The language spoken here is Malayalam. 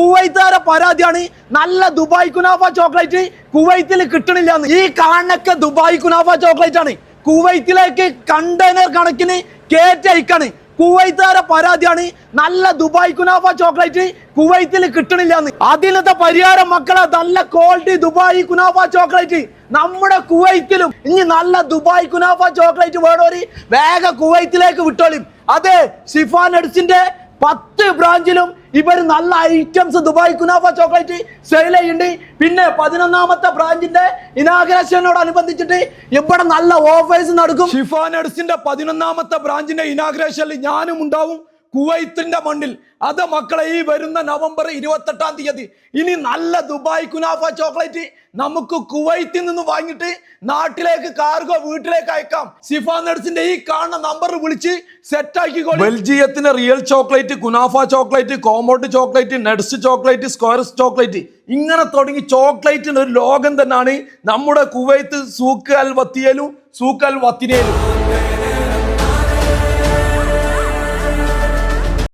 കുവൈത്തുകാരെ പരാതിയാണ്. നല്ല ദുബായ് കുനാഫ ചോക്ലേറ്റ് കുവൈത്തിൽ കിട്ടണില്ല ഈ കാണൊക്കെ ദുബായ് കുനാഫ ചോക്ലേറ്റ് ആണ് കുവൈത്തിലേക്ക് കണ്ടെയ്നർ കണക്കിന് കയറ്റയക്കാണ് കുവൈത്തുകാരെ പരാതിയാണ്. നല്ല ദുബായ് കുനാഫ ചോക്ലേറ്റ് കുവൈത്തിൽ കിട്ടണില്ല അതിനത്തെ പരിഹാരം മക്കളെ നല്ല ക്വാളിറ്റി ദുബായ് കുനാഫ ചോക്ലേറ്റ് നമ്മുടെ കുവൈത്തിലും. ഇനി നല്ല ദുബായ് കുനാഫ ചോക്ലേറ്റ് വേണോര് വേഗം കുവൈത്തിലേക്ക് വിട്ടോളും. അതെ ഷിഫാൻ എഡ്സിന്റെ പത്ത് ബ്രാഞ്ചിലും ഇവർ നല്ല items Dubai kunafa chocolate sale ചെയ്യുന്നുണ്ട്. പിന്നെ പതിനൊന്നാമത്തെ ബ്രാഞ്ചിന്റെ ഇനാഗ്രേഷനോടനുബന്ധിച്ചിട്ട് ഇവിടെ നല്ല ഓഫേഴ്സ് നടക്കും. ഷിഫാൻ എഡ്സിന്റെ പതിനൊന്നാമത്തെ ബ്രാഞ്ചിന്റെ ഇനാഗ്രേഷനിൽ ഞാനും ഉണ്ടാവും. കുവൈത്തിന്റെ മണ്ണിൽ. അത് മക്കളെ ഈ വരുന്ന നവംബർ ഇരുപത്തെട്ടാം തീയതി. ഇനി നല്ല ദുബായ് കുനാഫ ചോക്ലേറ്റ് നമുക്ക് കുവൈത്തിൽ നിന്ന് വാങ്ങിയിട്ട് നാട്ടിലേക്ക് കാർഗോ വീട്ടിലേക്ക് അയക്കാം. സിഫ നഡ്സിന്റെ ഈ കാണുന്ന നമ്പർ വിളിച്ച് സെറ്റ് ബെൽജിയത്തിന്റെ ബെൽജിയത്തിന് real chocolate kunafa chocolate കോമോട്ട് chocolate nuts chocolate squares chocolate. ഇങ്ങനെ തുടങ്ങി ചോക്ലേറ്റിന് ഒരു ലോകം തന്നെയാണ് നമ്മുടെ കുവൈത്ത് സൂക്ക് അൽ വത്തിയലും സൂക്ക് അൽ വത്തിനേലും.